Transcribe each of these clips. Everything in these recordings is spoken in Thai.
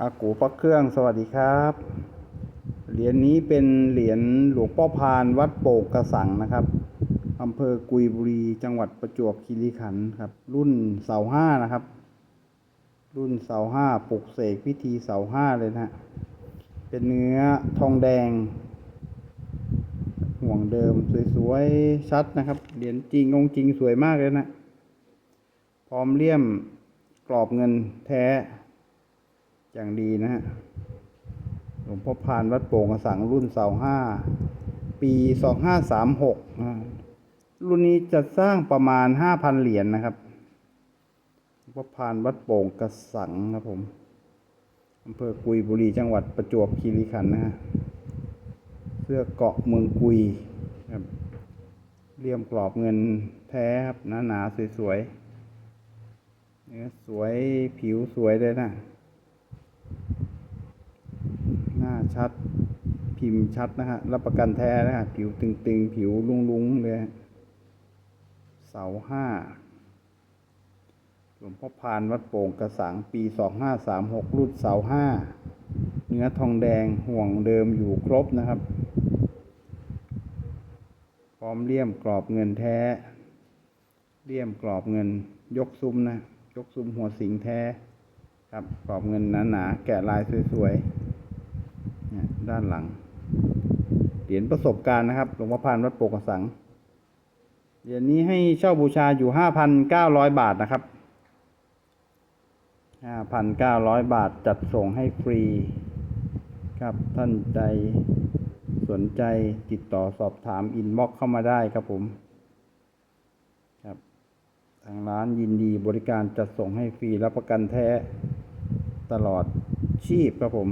อากูปักเครื่องสวัสดีครับ เหรียญนี้เป็นเหรียญหลวงพ่อพานวัดโป่งกระสังนะครับอำเภอกุยบุรี จังหวัดประจวบคีรีขันธ์ครับ รุ่นเสาห้านะครับ รุ่นเสาห้าปลุกเสกพิธีเสาห้าเลยนะฮะเป็นเนื้อทองแดง ห่วงเดิมสวยๆชัดนะครับเหรียญจริงองจริงสวยมากเลยนะพร้อมเลี่ยมกรอบเงินแท้ อย่างดีนะฮะหลวงพ่อพานวัดโป่งกระสังรุ่นเสาห้าปีสองห้าสามหกรุ่นนี้จะสร้างประมาณห้าพันเหรียญนะครับหลวงพ่อพานวัดโป่งกระสังครับผมอำเภอกุยบุรีจังหวัดประจวบคีรีขันธ์นะฮะเสื้อเกาะเมืองกุยครับเลี่ยมกรอบเงินแท้ครับหนาหนาๆสวยๆเนื้อสวยผิวสวยเลยนะ หน้า ชัด พิมพ์ชัดนะฮะ รับประกันแท้นะฮะ ผิวตึงๆ ผิวลุงๆ เลยเสาห้าหลวงพ่อพานวัดโป่งกระสังปีสองห้าสามหกรุ่นเสาห้า เนื้อทองแดงห่วงเดิมอยู่ครบนะครับ พร้อมเลี่ยมกรอบเงินแท้ เลี่ยมกรอบเงินยกซุ้มนะ ยกซุ้มหัวสิงแท้ ครับกรอบเงินหนาๆแกะลายสวยๆ ด้านหลัง เหรียญประสบการณ์นะครับ หลวงพ่อพานวัดโปกระสัง เหรียญนี้ให้เช่าบูชาอยู่ห้าพันเก้าร้อยบาทนะครับห้าพันเก้าร้อยบาทจัดส่งให้ฟรี ครับท่านใดสนใจติดต่อสอบถามอินบ็อกเข้ามาได้ครับผม ครับทางร้านยินดีบริการจัดส่งให้ฟรีรับประกันแท้ตลอดชีพครับผม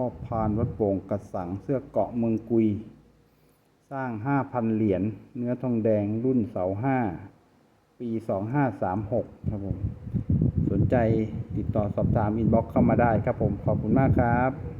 พ่อพานวัดโป่งกระสังเสื้อเกาะเมืองกุย สร้างห้าพันเหรียญเนื้อทองแดงรุ่นเสาห้าปีสองห้าสามหกครับผม สนใจติดต่อสอบถามอินบ็อกเข้ามาได้ครับผม ขอบคุณมากครับ